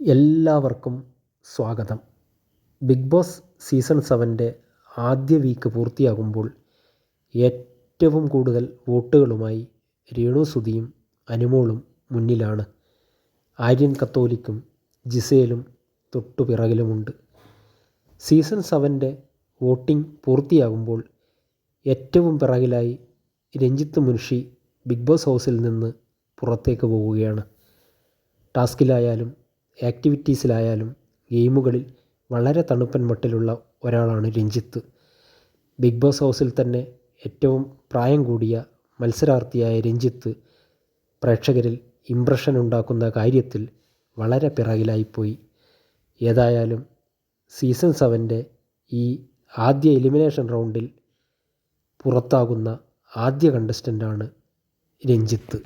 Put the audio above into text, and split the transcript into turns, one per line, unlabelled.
എല്ലാവർക്കും സ്വാഗതം. Big boss season സെവന്റെ ആദ്യ വീക്ക് പൂർത്തിയാകുമ്പോൾ ഏറ്റവും കൂടുതൽ വോട്ടുകളുമായി രേണു സുധിയും അനുമോളും മുന്നിലാണ്. ആര്യൻ കത്തോലിക്കും ജിസേലും തൊട്ടുപിറകിലുമുണ്ട് സീസൺ സെവന്റെ വോട്ടിംഗ് പൂർത്തിയാകുമ്പോൾ ഏറ്റവും പിറകിലായി രഞ്ജിത്ത് മുൻഷി ബിഗ് ബോസ് ഹൗസിൽ നിന്ന് പുറത്തേക്ക് പോവുകയാണ്. ടാസ്കിലായാലും ആക്ടിവിറ്റീസിലായാലും ഗെയിമുകളിൽ വളരെ തണുപ്പൻ മട്ടിലുള്ള ഒരാളാണ് രഞ്ജിത്ത്. ബിഗ് ബോസ് ഹൗസിൽ തന്നെ ഏറ്റവും പ്രായം കൂടിയ മത്സരാർത്ഥിയായ രഞ്ജിത്ത് പ്രേക്ഷകരിൽ ഇംപ്രഷൻ ഉണ്ടാക്കുന്ന കാര്യത്തിൽ വളരെ പിറകിലായിപ്പോയി. ഏതായാലും സീസൺ സെവന്റെ ഈ ആദ്യ എലിമിനേഷൻ റൗണ്ടിൽ പുറത്താകുന്ന ആദ്യ കണ്ടസ്റ്റന്റാണ് രഞ്ജിത്ത്.